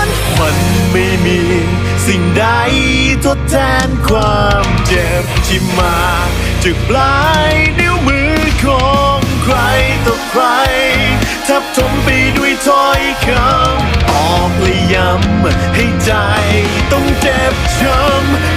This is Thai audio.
อนมันไม่มีสิ่งใดทดแทนความเจ็บที่มาจากปลายนิ้วมือของใครต่อใคร ทับถมไปด้วยถ้อยคำออกและย้ำให้ใจต้องเจ็บช้ำ